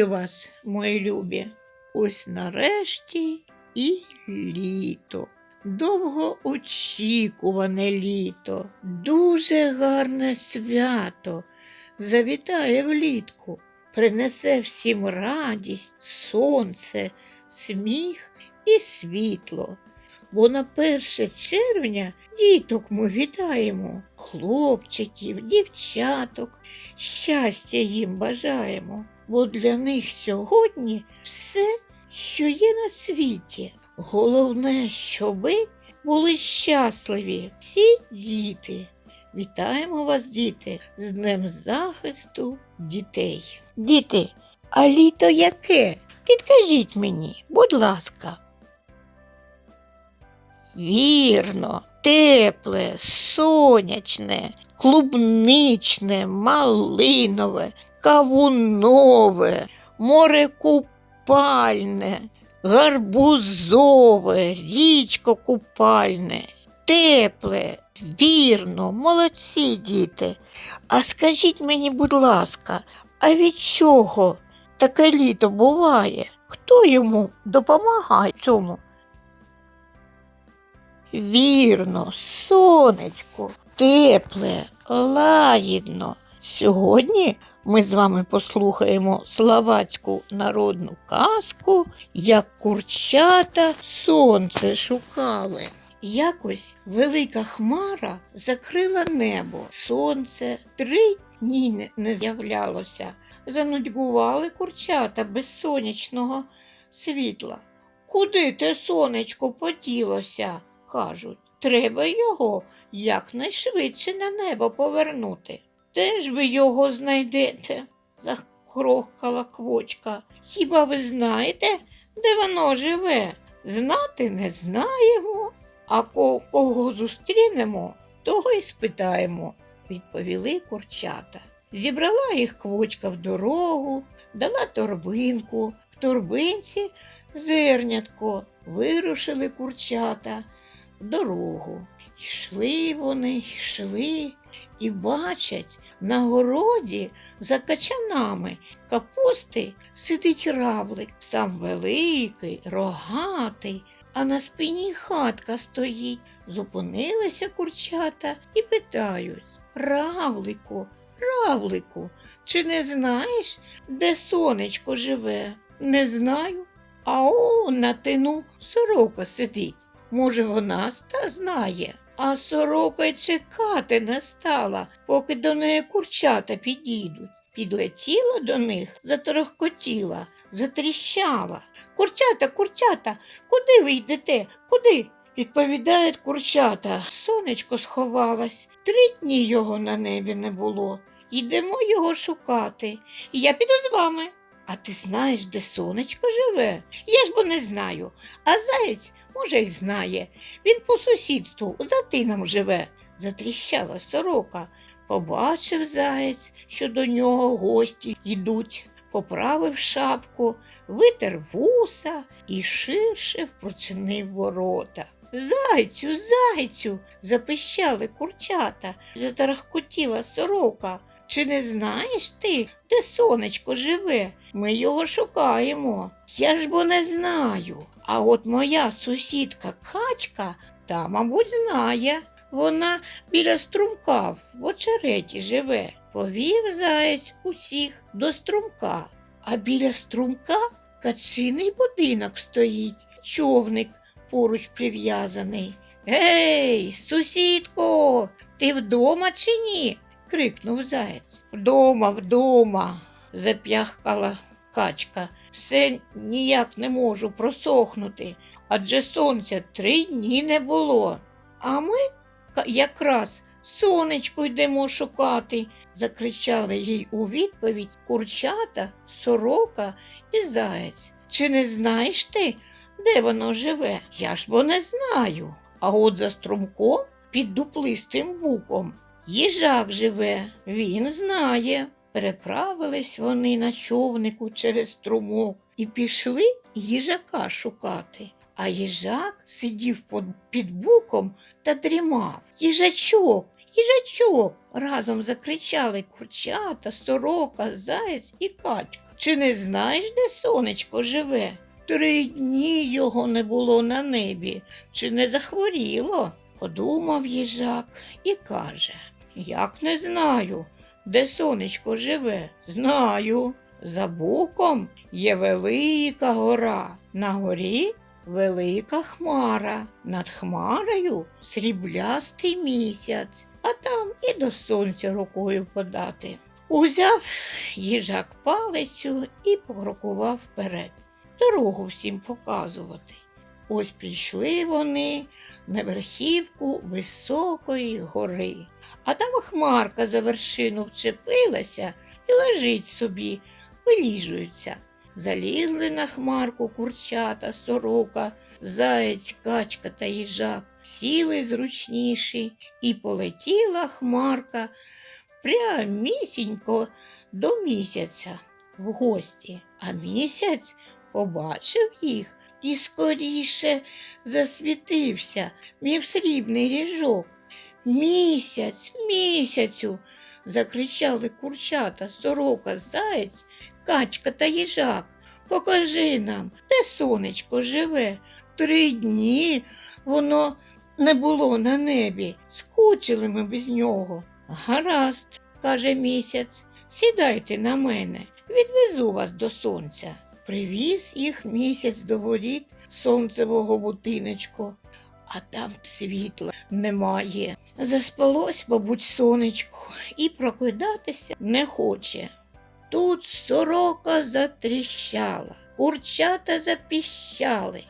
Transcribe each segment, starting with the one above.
Вітаю вас, мої любі. Ось нарешті і літо. Довго очікуване літо, дуже гарне свято. Завітає влітку, принесе всім радість, сонце, сміх і світло. Бо на 1 червня діток ми вітаємо, хлопчиків, дівчаток, щастя їм бажаємо, бо для них сьогодні все, що є на світі. Головне, щоби були щасливі всі діти. Вітаємо вас, діти, з Днем захисту дітей. Діти, а літо яке? Підкажіть мені, будь ласка. Вірно, тепле, сонячне, клубничне, малинове, кавунове, морекупальне, гарбузове, річко купальне, тепле, вірно, молодці діти. А скажіть мені, будь ласка, а від чого таке літо буває? Хто йому допомагає цьому? Вірно, сонечко, тепле, лагідно. Сьогодні ми з вами послухаємо словацьку народну казку, як курчата сонце шукали. Якось велика хмара закрила небо. Сонце три дні не- з'являлося. Занудьгували курчата без сонячного світла. Куди те сонечко поділося? кажуть. Треба його якнайшвидше на небо повернути. Де ж ви його знайдете? захрохкала квочка. Хіба ви знаєте, де воно живе? Знати не знаємо, а кого зустрінемо, того й спитаємо, відповіли курчата. Зібрала їх квочка в дорогу, дала торбинку, в торбинці зернятко, вирушили курчата в дорогу. Йшли вони, йшли і бачать на городі за качанами капусти сидить равлик, сам великий, рогатий, а на спині хатка стоїть. Зупинилися курчата і питають Равлику, равлику, чи не знаєш, де сонечко живе? Не знаю. А о, на тину сорока сидить. Може, вона ста знає. А сорока й чекати не стала, поки до неї курчата підійдуть. Підлетіла до них, заторохкотіла, затріщала. Курчата, курчата, куди ви йдете? Куди? Відповідають курчата. Сонечко сховалась. Три дні його на небі не було. Йдемо його шукати. Я піду з вами. А ти знаєш, де сонечко живе? Я ж бо не знаю. А заєць, може, й знає. Він по сусідству за тином живе, затріщала сорока. Побачив заєць, що до нього гості йдуть. Поправив шапку, витер вуса і ширше впрочинив ворота. Зайцю, зайцю, запищали курчата, затарахкотіла сорока. Чи не знаєш ти, де сонечко живе? Ми його шукаємо. Я ж бо не знаю. А от моя сусідка качка та, мабуть, знає. Вона біля струмка в очереті живе. Повів заєць усіх до струмка, а біля струмка качиний будинок стоїть, човник поруч прив'язаний. Гей, сусідко, ти вдома чи ні? Крикнув заєць. Вдома, вдома, зап'яхкала качка. Все ніяк не можу просохнути, адже сонця три дні не було. А ми якраз сонечко йдемо шукати, закричали їй у відповідь курчата, сорока і заєць. Чи не знаєш ти, де воно живе? Я ж бо не знаю. А от за струмком під дуплистим буком їжак живе, він знає. Переправились вони на човнику через струмок і пішли їжака шукати. А їжак сидів під буком та дрімав. Їжачок, їжачок. Разом закричали курчата, сорока, заєць і качка. Чи не знаєш, де сонечко живе? Три дні його не було на небі. Чи не захворіло? Подумав їжак і каже: Як не знаю, де сонечко живе? Знаю. За буком є велика гора. На горі велика хмара. Над хмарою сріблястий місяць, а там і до сонця рукою подати. Узяв їжак палицю і покрокував вперед, дорогу всім показувати. Ось прийшли вони на верхівку високої гори, а там хмарка за вершину вчепилася і лежить собі, виліжується. Залізли на хмарку курчата, сорока, заєць, качка та їжак, сіли зручніші, і полетіла хмарка прямісінько до місяця в гості, а місяць побачив їх і скоріше засвітився, мів срібний ріжок. Місяць, місяцю. закричали курчата, сорока, заєць, качка та їжак. Покажи нам, де сонечко живе. Три дні воно не було на небі. Скучили ми без нього. Гаразд, каже місяць, сідайте на мене, відвезу вас до сонця. Привіз їх місяць до воріт сонцевого будиночку, а там світла немає. Заспалось, мабуть, сонечко, і прокидатися не хоче. Тут сорока затріщала, курчата запіщали,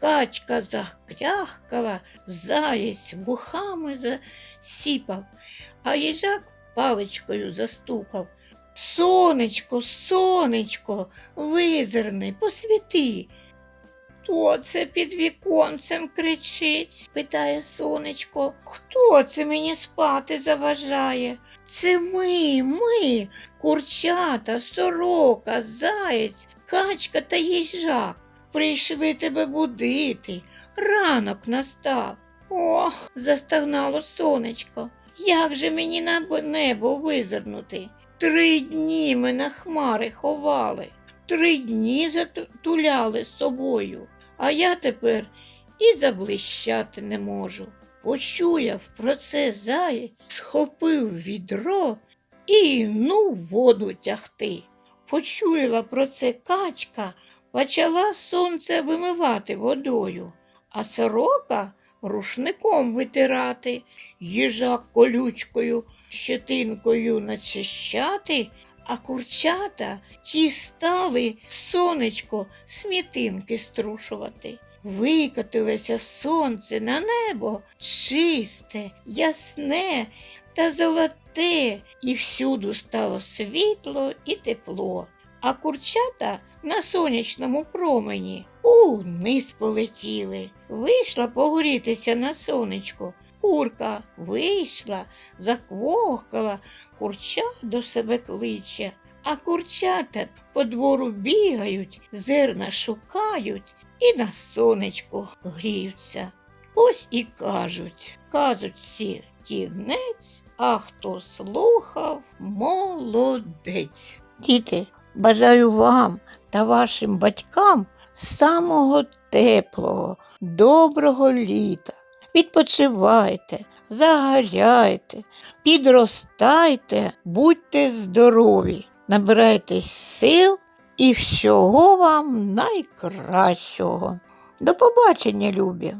качка закряхкала, заєць вухами засіпав, а їжак паличкою застукав. Сонечко, сонечко, визирни, посвіти. Хто це під віконцем кричить? питає сонечко. Хто це мені спати заважає? Це ми, ми, курчата, сорока, заєць, качка та їжак. Прийшли тебе будити. Ранок настав. Ох, застагнало сонечко. Як же мені на небо визирнути? Три дні ми на хмари ховали, три дні затуляли з собою, а я тепер і заблищати не можу. Почуяв про це заєць, схопив відро і ну воду тягти. Почуяла про це качка, почала сонце вимивати водою, а сорока рушником витирати, їжак колючкою, щетинкою начищати, а курчата ті стали сонечко смітинки струшувати. Викотилося сонце на небо чисте, ясне та золоте, і всюду стало світло і тепло. А курчата на сонячному промені униз полетіли. Вийшла погорітися на сонечко. Курка вийшла, заквохкала, курча до себе кличе. А курчата по двору бігають, зерна шукають і на сонечку гріються. Ось і кажуть, кажуть всі кінець, а хто слухав, молодець. Діти, бажаю вам та вашим батькам самого теплого, доброго літа. Відпочивайте, загоряйте, підростайте, будьте здорові, набирайтесь сил і всього вам найкращого. До побачення, любі!